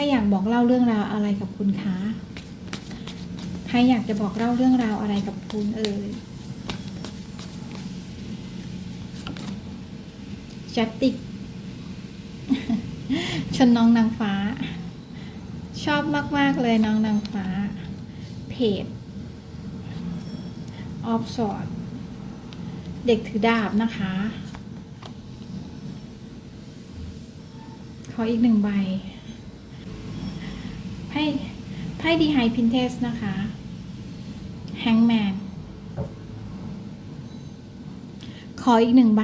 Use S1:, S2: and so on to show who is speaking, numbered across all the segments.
S1: รอยากบอกเล่าเรื่องราวอะไรกับคุณคะใครอยากจะบอกเล่าเรื่องราวอะไรกับคุณเอ่ยจัตติก ชนน้องนางฟ้า ชอบมาก ๆ เลยน้องนางฟ้า เพจออฟสอดเด็กถือดาบนะคะ ขออีกหนึ่งใบ พ่ไพ่ดีไฮพินเทสนะคะแฮงแมนขออีกหนึ่งใบ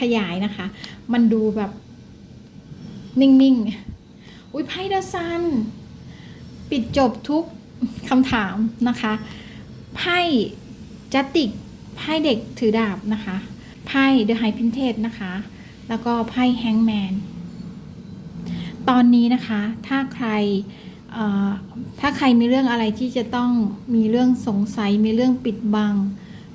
S1: ขยายนะคะ มันดูแบบ นิ่งๆ อุ้ยไพ่เดอะซัน ปิดจบทุกคำถามนะคะไพ่จัตติกไพ่เด็กถือดาบนะคะไพ่เดอะไฮพินเทสนะคะ แล้วก็ไพ่แฮงแมน ตอนนี้นะคะถ้าใครถ้าใครมีเรื่องอะไรที่จะต้องมีเรื่องสงสัยมีเรื่องปิดบัง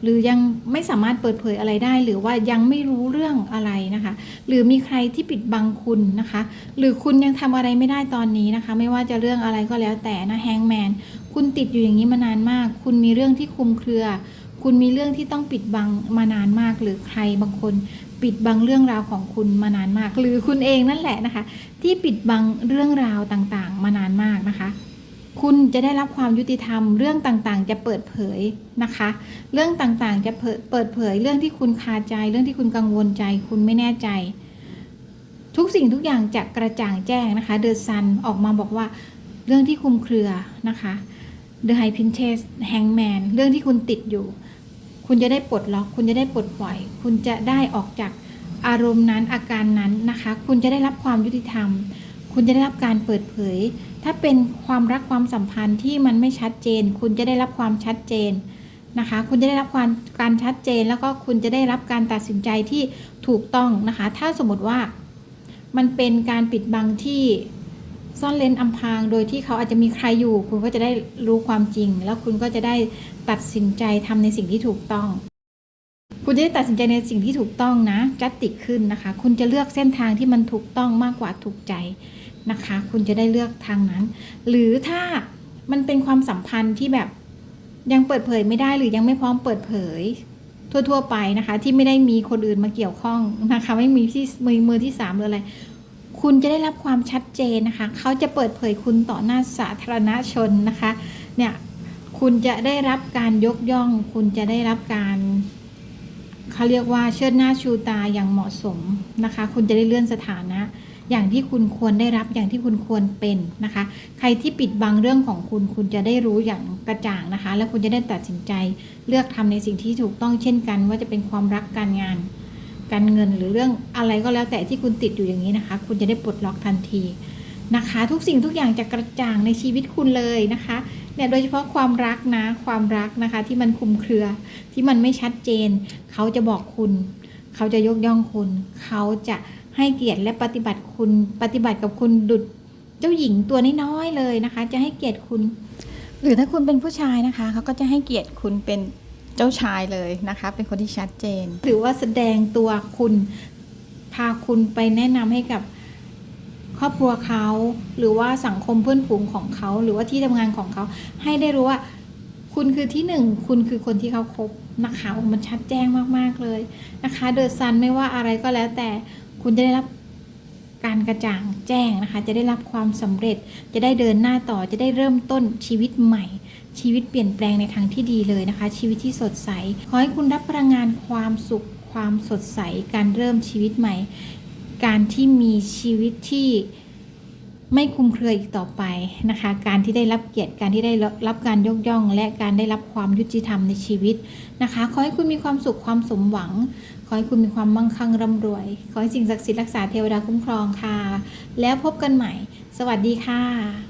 S1: หรือยังไม่สามารถเปิดเผยอะไรได้ หรือว่ายังไม่รู้เรื่องอะไรนะคะ หรือมีใครที่ปิดบังคุณนะคะ หรือคุณยังทำอะไรไม่ได้ตอนนี้นะคะ ไม่ว่าจะเรื่องอะไรก็แล้วแต่นะแฮงแมนคุณติดอยู่อย่างนี้มานานมาก คุณมีเรื่องที่คุมเครือ คุณมีเรื่องที่ต้องปิดบังมานานมาก หรือใครบางคน ปิดบังเรื่องราวของคุณมานานมาก หรือคุณเองนั่นแหละนะคะ ที่ปิดบังเรื่องราวต่างๆ มานานมากนะคะ คุณจะได้รับความยุติธรรม เรื่องต่างๆ จะเปิดเผยนะคะ เรื่องต่างๆ จะเปิดเผยเรื่องที่คุณคาใจ เรื่องที่คุณกังวลใจ คุณไม่แน่ใจ ทุกสิ่งทุกอย่างจะกระจ่างแจ้งนะคะ เดอะซันออกมาบอกว่าเรื่องที่คุมเครือนะคะ The High Princess Hangman เรื่องที่คุณติดอยู่ คุณจะได้ปลดล็อก คุณจะได้ปลดปล่อย คุณจะได้ออกจากอารมณ์นั้นอาการนั้นนะคะ คุณจะได้รับความยุติธรรม คุณจะได้รับการเปิดเผย ถ้าเป็นความรักความสัมพันธ์ที่มันไม่ชัดเจน คุณจะได้รับความชัดเจนนะคะ คุณจะได้รับความการชัดเจน แล้วก็คุณจะได้รับการตัดสินใจที่ถูกต้องนะคะ ถ้าสมมติว่ามันเป็นการปิดบังที่ ซ่อนเลนอำพรางโดยที่เขาอาจจะมีใครอยู่ คุณก็จะได้รู้ความจริง แล้วคุณก็จะได้ตัดสินใจทำในสิ่งที่ถูกต้อง คุณจะได้ตัดสินใจในสิ่งที่ถูกต้องนะจัดติดขึ้นนะคะ คุณจะเลือกเส้นทางที่มันถูกต้องมากกว่าถูกใจนะคะ คุณจะได้เลือกทางนั้น หรือถ้ามันเป็นความสัมพันธ์ที่แบบยังเปิดเผยไม่ได้หรือยังไม่พร้อมเปิดเผย ทั่ว ๆ ไปนะคะ ที่ไม่ได้มีคนอื่นมาเกี่ยวข้องนะคะ ไม่มีที่มือมือที่สามหรืออะไร คุณจะได้รับความชัดเจนนะคะ เขาจะเปิดเผยคุณต่อหน้าสาธารณชนนะคะ เนี่ย คุณจะได้รับการยกย่อง คุณจะได้รับการเขาเรียกว่าเชิดหน้าชูตาอย่างเหมาะสมนะคะ คุณจะได้เลื่อนสถานะ อย่างที่คุณควรได้รับอย่างที่คุณควรเป็นนะคะ ใครที่ปิดบังเรื่องของคุณ คุณจะได้รู้อย่างกระจ่างนะคะ แล้วคุณจะได้ตัดสินใจเลือกทำในสิ่งที่ถูกต้องเช่นกัน ว่าจะเป็นความรักการงาน การเงินหรือเรื่องอะไรก็แล้วแต่ที่คุณติดอยู่อย่างนี้นะคะ คุณจะได้ปลดล็อกทันทีนะคะ ทุกสิ่งทุกอย่างจะกระจ่างในชีวิตคุณเลยนะคะเนี่ยโดยเฉพาะความรักนะความรักนะคะ ที่มันคุมเครือ ที่มันไม่ชัดเจน เขาจะบอกคุณ เขาจะยกย่องคุณ เขาจะให้เกียรติและปฏิบัติคุณปฏิบัติกับคุณดุจเจ้าหญิงตัวน้อยๆเลยนะคะ จะให้เกียรติคุณ หรือถ้าคุณเป็นผู้ชายนะคะ เขาก็จะให้เกียรติคุณเป็น เจ้าชายเลยนะคะ เป็นคนที่ชัดเจน หรือว่าแสดงตัวคุณพาคุณไปแนะนำให้กับครอบครัวเขา หรือว่าสังคมเพื่อนฝูงของเขา หรือว่าที่ทำงานของเขา ให้ได้รู้ว่า คุณคือที่หนึ่งคุณคือคนที่เขาคบนะคะมันชัดแจ้งมากๆเลยนะคะเดอะซันไม่ว่าอะไรก็แล้วแต่คุณจะได้รับการกระจ่างแจ้งนะคะ จะได้รับความสำเร็จ จะได้เดินหน้าต่อ จะได้เริ่มต้นชีวิตใหม่ ชีวิตเปลี่ยนแปลงในทางที่ดีเลยนะคะ ชีวิตที่สดใส ขอให้คุณรับพลังงานความสุข ความสดใส การเริ่มชีวิตใหม่ การที่มีชีวิตที่ไม่คลุมเครืออีกต่อไปนะคะ การที่ได้รับเกียรติ การที่ได้รับการยกย่อง และการได้รับความยุติธรรมในชีวิตนะคะ ขอให้คุณมีความสุขความสมหวัง ขอให้คุณมีความมั่งคั่งร่ำรวย ขอให้สิ่งศักดิ์สิทธิ์รักษาเทวดาคุ้มครองค่ะ แล้วพบกันใหม่ สวัสดีค่ะ